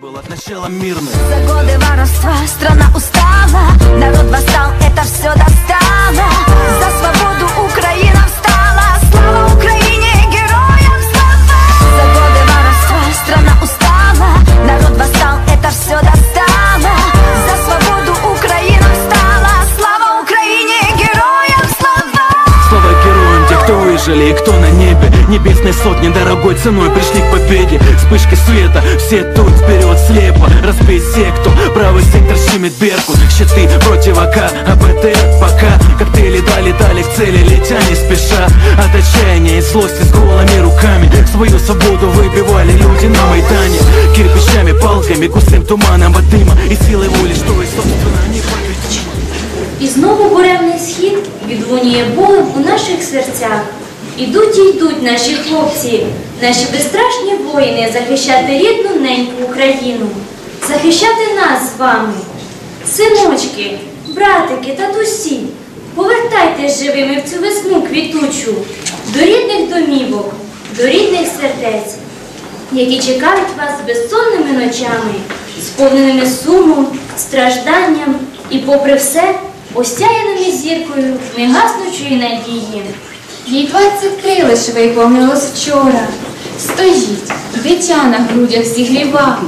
был от начала мирным. За годы воровства страна устала Народ восстал, это все достало те, кто выжили и кто на небе Небесной сотни дорогой ценой пришли к победе Вспышки света, все тут вперед слепо Разбей секту, правый сектор щемит Беркут Щиты против АК, АБТ пока Коктейли дали, дали к цели, летя не спеша От отчаяния и злости с голыми руками Свою свободу выбивали люди на Майдане Кирпичами, палками, густым туманом от дыма И силой воли, что и собственно непобедимо І знову буремний схід відлунює болем у наших серцях. Ідуть і йдуть наші хлопці, наші безстрашні воїни захищати рідну неньку Україну, захищати нас з вами. Синочки, братики, татусі, повертайтесь живими в цю весну квітучу, до рідних домівок, до рідних сердець, які чекають вас безсонними ночами, сповненими сумом, стражданням і, попри все, осяяними зіркою негаснучої надії. Їй 23 лише виповнилось вчора. Стоїть, дитя на грудях зігріва.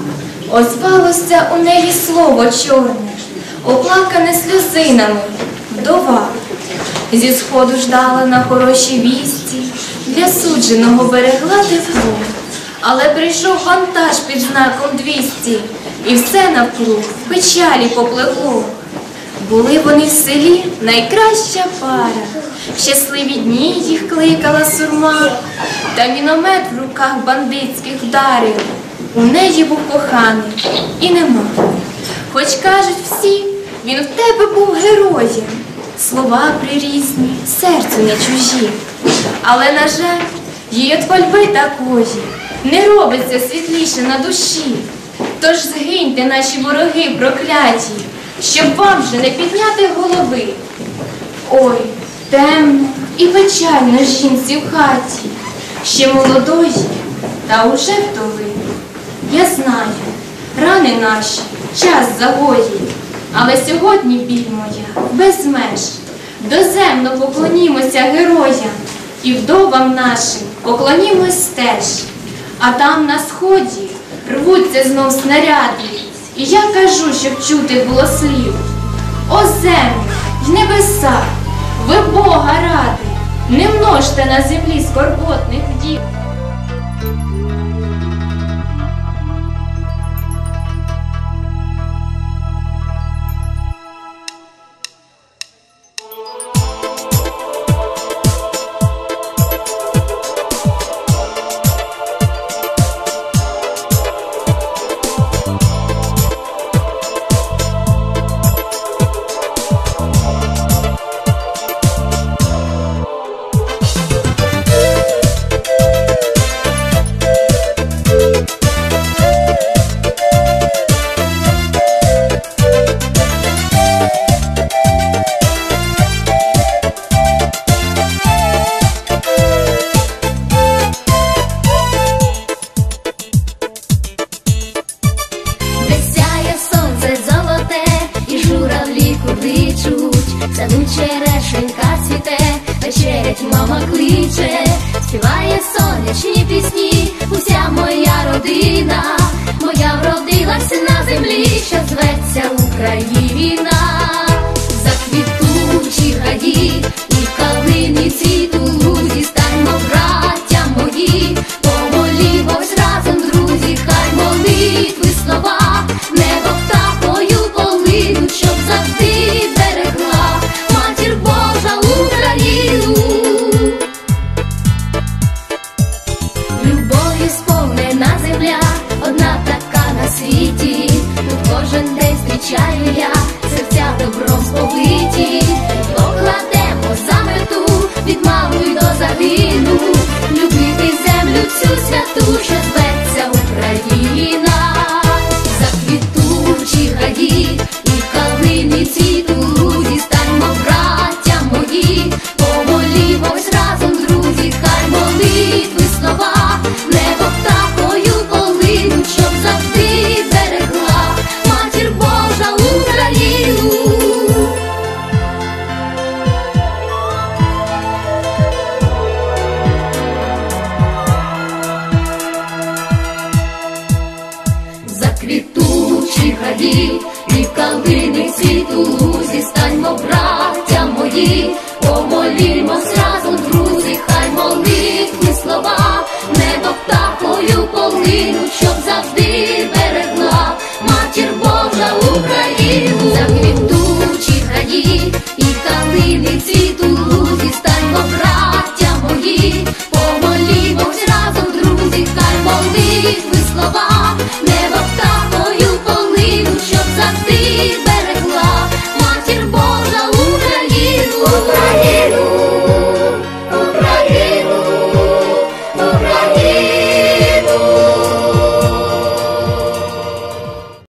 Озвалося у неї слово чорне, оплакане сльозинами, вдова. Зі сходу ждала на хороші вісті, для судженого берегла тепло. Але прийшов вантаж під знаком 200, і все навкруг в печалі поплекло. Були вони в селі найкраща пара. Щасливі дні їх кликала сурма, та міномет в руках бандитських вдарив. У неї був коханий і нема. Хоч кажуть всі, він в тебе був героєм. Слова прирізні, серцю не чужі. Але, на жаль, її от фальби такої не робиться світліше на душі. Тож згиньте, наші вороги прокляті, щоб вам вже не підняти голови. Ой, темно і печально жінці в хаті, ще молодої, та уже вдови. Я знаю, рани наші, час загоїть, але сьогодні біль моя без меж. Доземно поклонімося героям і вдовам нашим поклонімось теж. А там на сході рвуться знов снаряди, я кажу, щоб чути було слів. О землю й небеса, ви Бога ради, не множте на землі скорботних дів. Саду черешенька цвіте, вечерять мама кличе, співає сонячні пісні, зустрічаю я, серця добром сповиті, покладемо за мету від малої до загину, любити землю цю святу, що зветься Україна, дід, і в калини світу лузі, станьмо, браття мої, помолімо разом, друзі, хай молитви слова, небо птахою полинуть.